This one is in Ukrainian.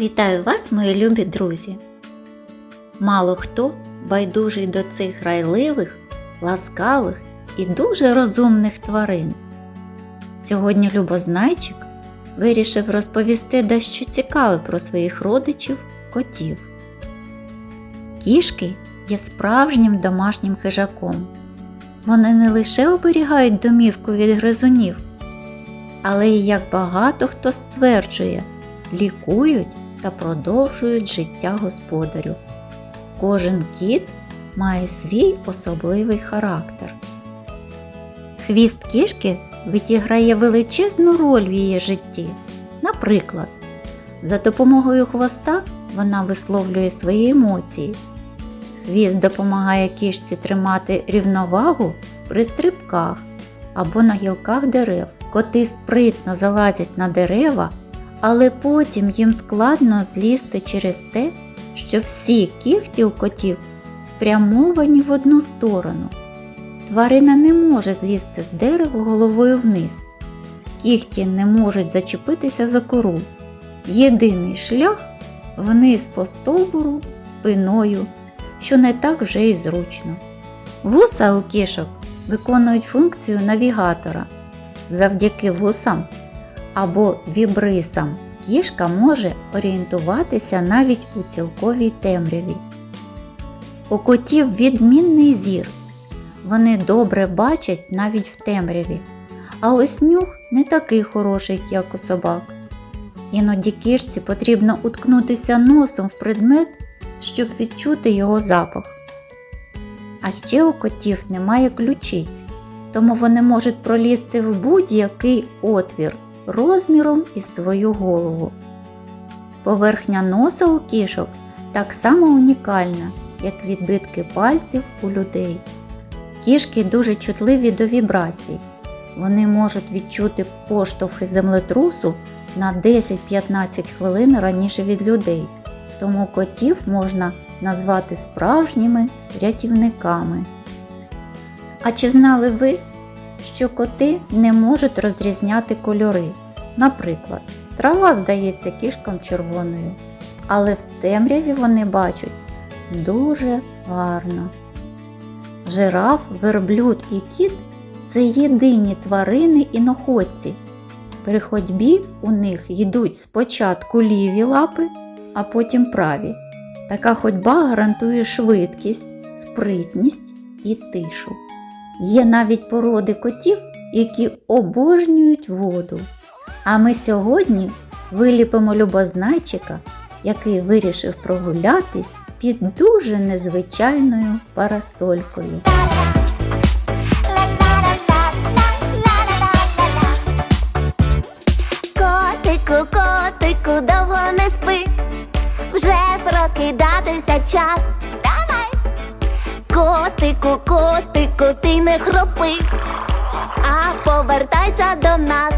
Вітаю вас, мої любі друзі! Мало хто байдужий до цих грайливих, ласкавих і дуже розумних тварин. Сьогодні Любознайчик вирішив розповісти дещо цікаве про своїх родичів котів. Кішки є справжнім домашнім хижаком. Вони не лише оберігають домівку від гризунів, але й як багато хто стверджує, лікують та продовжують життя господарю. Кожен кіт має свій особливий характер. Хвіст кішки відіграє величезну роль в її житті. Наприклад, за допомогою хвоста вона висловлює свої емоції. Хвіст допомагає кішці тримати рівновагу при стрибках або на гілках дерев. Коти спритно залазять на дерева, але потім їм складно злізти через те, що всі кігті у котів спрямовані в одну сторону. Тварина не може злізти з дерева головою вниз. Кігті не можуть зачепитися за кору. Єдиний шлях вниз по стовбуру спиною, що не так вже й зручно. Вуса у кішок виконують функцію навігатора. Завдяки вусам або вібрисам кішка може орієнтуватися навіть у цілковій темряві. У котів відмінний зір. Вони добре бачать навіть в темряві, а ось нюх не такий хороший, як у собак. Іноді кішці потрібно уткнутися носом в предмет, щоб відчути його запах. А ще у котів немає ключиць, тому вони можуть пролізти в будь-який отвір розміром із свою голову. Поверхня носа у кішок так само унікальна, як відбитки пальців у людей. Кішки дуже чутливі до вібрацій. Вони можуть відчути поштовхи землетрусу на 10-15 хвилин раніше від людей, тому котів можна назвати справжніми рятівниками. А чи знали ви, що коти не можуть розрізняти кольори? Наприклад, трава здається кішкам червоною, але в темряві вони бачать дуже гарно. Жираф, верблюд і кіт це єдині тварини іноходці. При ходьбі у них йдуть спочатку ліві лапи, а потім праві. Така ходьба гарантує швидкість, спритність і тишу. Є навіть породи котів, які обожнюють воду. А ми сьогодні виліпимо любознайчика, який вирішив прогулятись під дуже незвичайною парасолькою. Котику, котику, довго не спи, вже прокидатися час. Давай. Котику, котику, ти не хропи, а повертайся до нас.